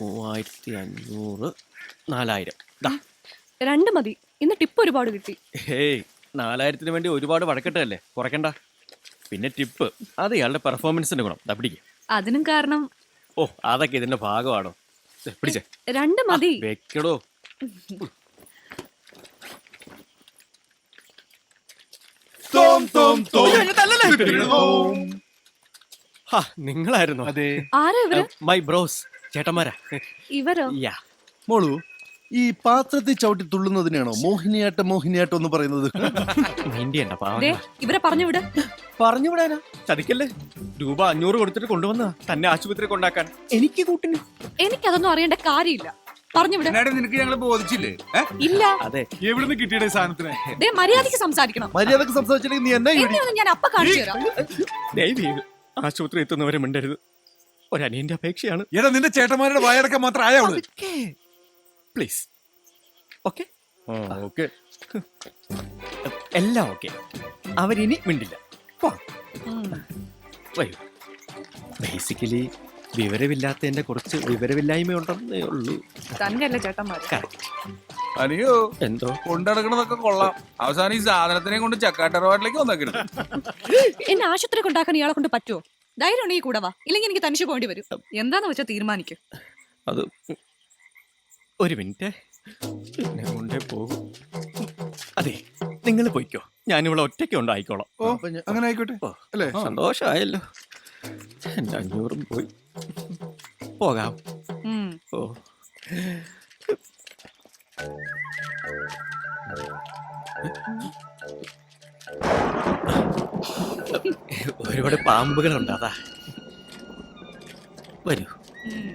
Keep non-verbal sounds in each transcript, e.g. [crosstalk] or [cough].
മൂവായിരത്തി അഞ്ഞൂറ് നാലായിരം. ദാ. രണ്ട് മതി. ഇന്ന് ടിപ്പ് ഒരുപാട് കിട്ടി. ഹേയ് നാലായിരത്തിന് വേണ്ടി ഒരുപാട് വടക്കട്ടല്ലേ കുറയ്ക്കണ്ട. പിന്നെ ടിപ്പ്. അത് ഇയാളുടെ പെർഫോമൻസിന്റെ ഗുണം. ദാ പിടിക്ക്. അതിനും കാരണം? ഓ അതൊക്കെ ഇതിന്റെ ഭാഗമാണോ? ദേ, പിടിച്ചേ. രണ്ട് മതി. വെക്കടോ. ഹാ നിങ്ങളായിരുന്നോ? അതെ. ആരാ ഇവർ? My bros. ചേട്ടന്മാരാ. ഇവരോ? യാ. മോളു ഈ പാത്രത്തിൽ ചവിട്ടി തുള്ളുന്നതിനാണോ മോഹിനിയാട്ടം മോഹിനിയാട്ടം എന്ന് പറയുന്നത്? ദേ ഇവരെ പറഞ്ഞു വിട്. പറഞ്ഞു വിടാനാ? ചതിക്കല്ലേ? രൂപ അഞ്ഞൂറ് കൊടുത്തിട്ട് കൊണ്ടുവന്ന തന്നെ ആശുപത്രി കൊണ്ടാക്കാൻ. എനിക്ക് കൂട്ടിന്. എനിക്കതൊന്നും അറിയേണ്ട കാര്യമില്ല. പറഞ്ഞു വിട്. എന്നാടി നിനക്ക് ഞങ്ങൾ ബോധിച്ചില്ലേ? ഏ? ഇല്ല. അതെ. എവിടുന്ന് കിട്ടിയുടെ സാധനത്തിന്? ദേ മര്യാദയ്ക്ക് സംസാരിക്കണം. മര്യാദയ്ക്ക് സംസാരിച്ചില്ലെങ്കിൽ നീ എന്നെ ഇടി ഞാൻ അപ്പ കാണിച്ചു തരാം. ദയവ് ആശുപത്രി എത്തുന്നവരെ മിണ്ടരുത്. ഒരനിയന്റെ അപേക്ഷയാണ് എടാ നിന്റെ ചേട്ടന്മാരുടെ വായടക്കം മാത്രം ആയവൾ പ്ലീസ്. ഓക്കെ? ഓക്കെ. എല്ലാം ഓക്കെ. അവരിനി മിണ്ടില്ല. വരൂ. ബേസിക്കലി വിവരമില്ലാത്തതിന്റെ കുറച്ച് വിവരമില്ലായ്മ ഉണ്ടെന്നേ ഉള്ളൂ. തന്നെയല്ല ചേട്ടന്മാർ. അനിയോ എന്തോ? കൊണ്ടടക്കണതൊക്കെ കൊള്ളാം. അവസാനം ഈ സാധനത്തിനെ കൊണ്ട് ചക്കാട്ടറവാട്ടിലേക്ക് വന്നേക്കരുത്. എന്നെ ആശുപത്രി കൊണ്ടാക്കാൻ ഇയാളെ കൊണ്ട് പറ്റുമോ ധൈര്യം ഉണ്ടെങ്കിൽ കൂടെ വാ. ഇല്ലെങ്കിൽ എനിക്ക് തനിച്ച് പോകേണ്ടി വരും. എന്താന്ന് വെച്ചാൽ തീരുമാനിക്കും. അത് ഒരു മിനിറ്റ്. കൊണ്ടേ പോകും അതെ നിങ്ങൾ പോയിക്കോ. ഞാനിവിടെ ഒറ്റയ്ക്ക് ഉണ്ടായിക്കോളാം. ഓ അങ്ങനെ ആയിക്കോട്ടെ. അല്ലേ? സന്തോഷമായല്ലോ. എന്റെ അഞ്ഞൂറും പോയി. പോകാം. ഉം. ഓ ഒരുപാട് പാമ്പുകളുണ്ട് അതാ വരൂ ഉം.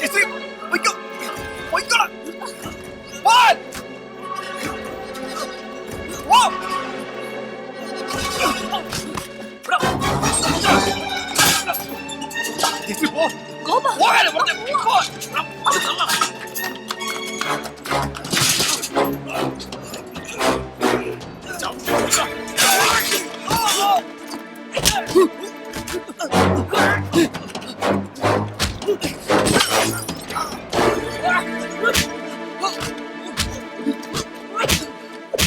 ഗോപ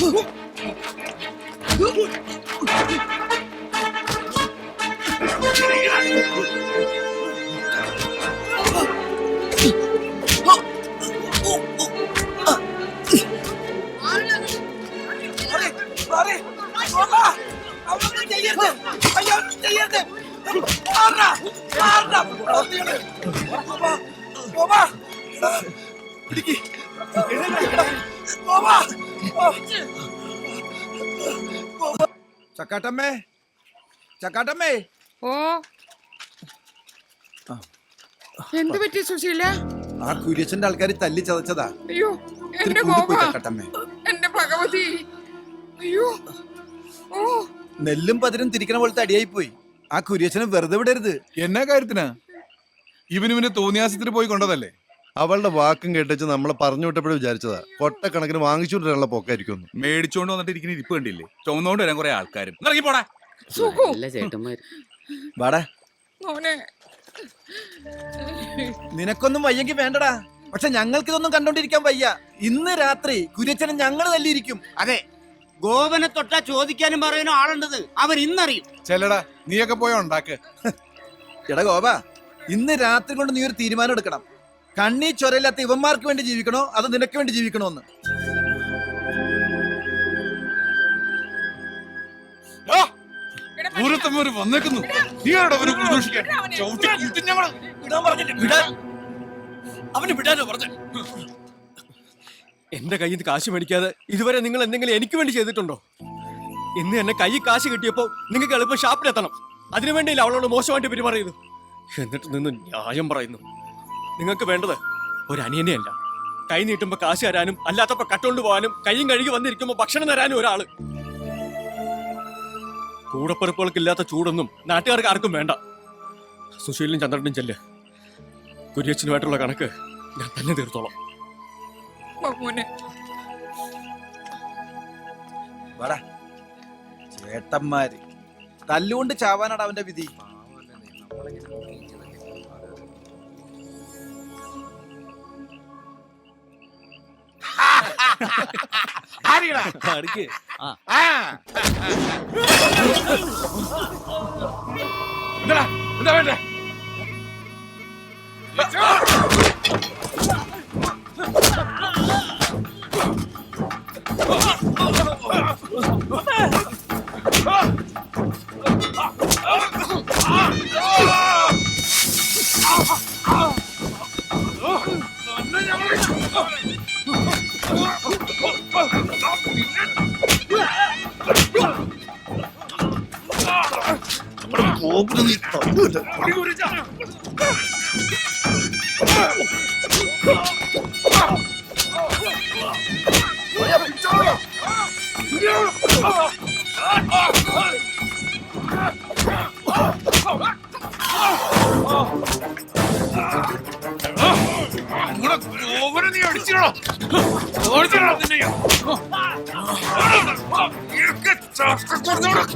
[laughs] പിടിക്ക്. ചക്കാട്ടമ്മേ ചക്കാട്ടമ്മേ. ഓ. എന്ത് പറ്റി സുശീല? ആ കുര്യച്ചന്റെ ആൾക്കാർ തല്ലി ചതച്ചതാ. അയ്യോ എന്റെ ചക്കാട്ടമ്മേ. എന്റെ ഭഗവതി. അയ്യോ. ഓ. നെല്ലും പതിരും തിരിക്കണ പോലത്തെ അടിയായി പോയി. ആ കുര്യച്ചനെ വെറുതെ വിടരുത്. എന്നാ കാര്യത്തിനാ? ഇവനിവന് തോന്നിയാസത്തിന് പോയി കൊണ്ടതല്ലേ? അവളുടെ വാക്കും കേട്ടിച്ച് നമ്മളെ പറഞ്ഞു വിട്ടപ്പോഴും വിചാരിച്ചതാ. കൊട്ടക്കണക്കിന് വാങ്ങിച്ചുകൊണ്ടിരാനുള്ള പോക്കായിരിക്കും ഒന്ന്. മേടിച്ചോണ്ട് വന്നിട്ട് ഇരിക്കുന്ന ഇരിപ്പ് കണ്ടില്ലേ? ചുമന്നോണ്ട് വരാൻ കുറെ ആൾക്കാരും. ഇറങ്ങി പോടാ സുഖു. നല്ല ചേട്ടന്മാര്. വാടാ. മോനെ. നിനക്കൊന്നും വയ്യെങ്കിൽ വേണ്ടടാ. പക്ഷെ ഞങ്ങൾക്ക് ഇതൊന്നും കണ്ടോണ്ടിരിക്കാൻ വയ്യ. ഇന്ന് രാത്രി കുര്യച്ചനെ ഞങ്ങൾ തല്ലിയിരിക്കും. അതെ. ഗോപനെ തൊട്ടാ ചോദിക്കാനും പറയാനും ആളുണ്ടത് അവൻ ഇന്നറിയും. ചെല്ലടാ നീയൊക്കെ പോയ ഉണ്ടാക്ക്? എടാ ഗോപ ഇന്ന് രാത്രി കൊണ്ട് നീ ഒരു തീരുമാനം എടുക്കണം. കണ്ണീ ചൊരയില്ലാത്ത ഇവന്മാർക്ക് വേണ്ടി ജീവിക്കണോ? അതോ നിനക്ക് വേണ്ടി ജീവിക്കണോ എന്ന് വന്നേക്കുന്നു. നീ ആരുടെ അവരെ പ്രതീക്ഷിക്കാൻ? ചവിട്ടി കൂട്ടി ഞങ്ങൾ. വിടാൻ പറഞ്ഞിട്ട് വിടാൻ. അവന് വിടാനോ പറഞ്ഞു? എന്റെ കയ്യിൽ നിന്ന് കാശ് മേടിക്കാതെ ഇതുവരെ നിങ്ങൾ എന്തെങ്കിലും എനിക്ക് വേണ്ടി ചെയ്തിട്ടുണ്ടോ? ഇന്ന് എന്നെ കൈ കാശ് കിട്ടിയപ്പോ നിങ്ങൾക്ക് എളുപ്പം ഷാപ്പിലെത്തണം. അതിനുവേണ്ടിയില്ല അവളോട് മോശമായിട്ട് പെരുമാറിയത്? എന്നിട്ട് നിന്ന് ന്യായം പറയുന്നു. നിങ്ങൾക്ക് വേണ്ടത് ഒരു അനിയനെയല്ല കൈ നീട്ടുമ്പോ കാശ് തരാനും അല്ലാത്തപ്പോ കട്ടുകൊണ്ട് പോകാനും കൈയും കഴുകി വന്നിരിക്കുമ്പോ ഭക്ഷണം തരാനും ഒരാൾ. കൂടപ്പിറപ്പുകൾക്കില്ലാത്ത ചൂടൊന്നും നാട്ടുകാർക്ക് ആർക്കും വേണ്ട. സുശീലിനും ചന്ദ്രനും ചെല്ല്. കുര്യച്ചനുമായിട്ടുള്ള കണക്ക് ഞാൻ തന്നെ തീർത്തോളാം. ചേട്ടന്മാര്. തല്ലുകൊണ്ട് ചാവാനാണ് അവന്റെ വിധി. [laughs] അടുക്ക്. എന്താ വേണ്ടേ? 억울하니까 고리고리잖아 뭐야 빅잖아 뭐라 억울한 일 어리지라 어리지라 없는 얘기야 이렇게 쫙쫙쫙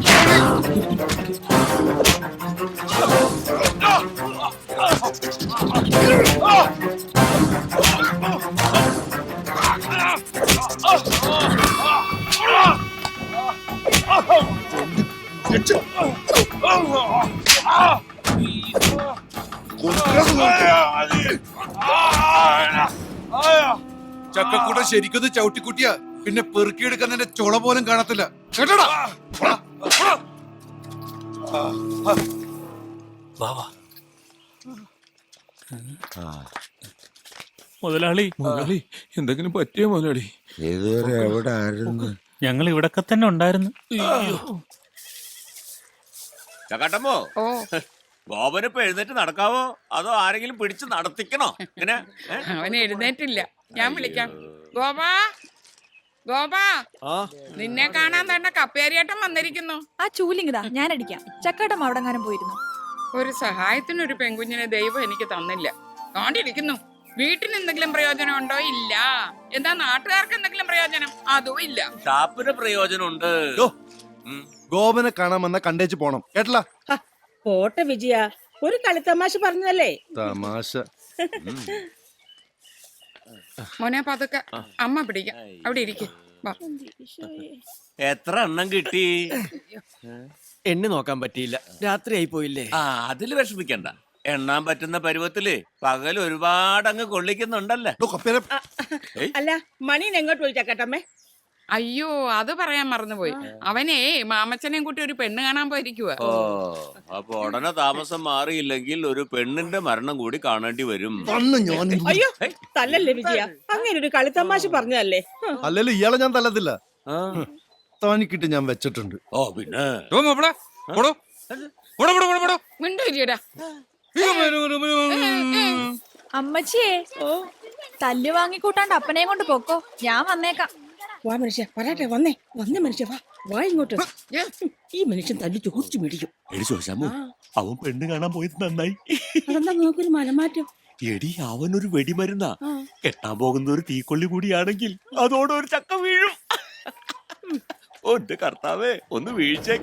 ചക്കക്കൂട്ട ശരിക്കൊന്ന് ചവിട്ടിക്കുട്ടിയ. പിന്നെ പെറുക്കിയെടുക്കാൻ തന്നെ ചുള പോലും കാണത്തില്ല. കേട്ടോടാ? മുതലാളി. മുതലാളി എന്തെങ്കിലും പറ്റിയോ മുതലാളി? ഇതുവരെ എവിടെ ആയിരുന്നു ഞങ്ങൾ ഇവിടൊക്കെ തന്നെ ഉണ്ടായിരുന്നു ചക്കാട്ടമ്മോ ബോബനിപ്പോ എഴുന്നേറ്റ് നടക്കാവോ? അതോ ആരെങ്കിലും പിടിച്ച് നടത്തിക്കണോ? ഇങ്ങനെ ഏ? അവൻ എഴുന്നേറ്റില്ല. ഞാൻ വിളിക്കാം. ഗോപാ ഗോപാ. നിന്നെ കാണാൻ തന്നെ കപ്പേരിയേട്ടൻ വന്നിരിക്കുന്നു. ആ ചൂലിങ്ങിതാ ഞാൻ അടിക്കാം ചക്കാട്ടം അവിടെ എങ്ങാനും പോയിരുന്നു. ഒരു സഹായത്തിനൊരു പെൺകുഞ്ഞിനെ ദൈവം എനിക്ക് തന്നില്ല. കാണ്ടിരിക്കുന്നു. വീട്ടിന് എന്തെങ്കിലും പ്രയോജനം ഉണ്ടോ? ഇല്ല. എന്താ നാട്ടുകാർക്ക് എന്തെങ്കിലും പ്രയോജനം? അതും ഇല്ല. ഷാപ്പിന് പ്രയോജനമുണ്ട്. ഡോ. കാണാമെന്ന ഗോപനെ കാണാമെന്ന കണ്ടേച്ച് പോണം. കേട്ടല്ല? പോട്ടെ വിജയ. ഒരു കളിത്തമാശ പറഞ്ഞല്ലേ തമാശ. മോനെ പതുക്കെ. അമ്മ പിടിക്കാം. അവിടെ ഇരിക്കും. എത്ര എണ്ണം കിട്ടി? എണ്ണി നോക്കാൻ പറ്റിയില്ല. രാത്രിയായി പോയില്ലേ? ആ അതിൽ വിഷമിക്കണ്ട. എണ്ണാൻ പറ്റുന്ന പരുവത്തിൽ പകൽ ഒരുപാട് അങ്ങ് കൊള്ളിക്കുന്നുണ്ടല്ലേ അല്ല മണി എങ്ങോട്ട് പോയി ചക്കട്ടമ്മേ അയ്യോ അത് പറയാൻ മറന്നുപോയി. അവനേ മാമച്ചനെയും കൂട്ടി ഒരു പെണ്ണ് കാണാൻ പോയിരിക്കുക ഓ അപ്പൊ ഉടനെ താമസം മാറിയില്ലെങ്കിൽ ഒരു പെണ്ണിന്റെ മരണം കൂടി കാണേണ്ടി വരും. വന്ന് ഞാൻ അയ്യോ തല്ലല്ലേ വിജയ? അങ്ങനെ ഒരു കളിത്തമാശ പറഞ്ഞതല്ലേ. അല്ലല്ലോ ഇയാളെ ഞാൻ തല്ലത്തില്ല. ആ. താനിക്കിട്ട് ഞാൻ വെച്ചിട്ടുണ്ട്. ഓ പിന്നെ. മിണ്ടൂരിയടാ അമ്മച്ചിയേ ഓ തല്ല് വാങ്ങിക്കൂട്ടാണ്ട് അപ്പനെയും കൊണ്ട് പോക്കോ. ഞാൻ വന്നേക്കാം. വാ മനുഷ്യ പറയട്ടെ വന്നേ. വന്നേ മനുഷ്യ വാ. വാ ഇങ്ങോട്ട്. ഈ മനുഷ്യൻ തല്ലി ചോദിച്ചു മേടിക്കും. എടി അവൻ പെണ്ണ് കാണാൻ പോയത് നന്നായി. അതെന്താ നോക്കൊരു മനമാറ്റം എടി അവനൊരു വെടിമരുന്നാ. കെട്ടാൻ പോകുന്ന ഒരു തീക്കൊള്ളി കൂടിയാണെങ്കിൽ അതോടെ ഒരു ചക്ക വീഴും. എന്റെ കർത്താവേ ഒന്ന് വീഴ്ചയൊക്കെ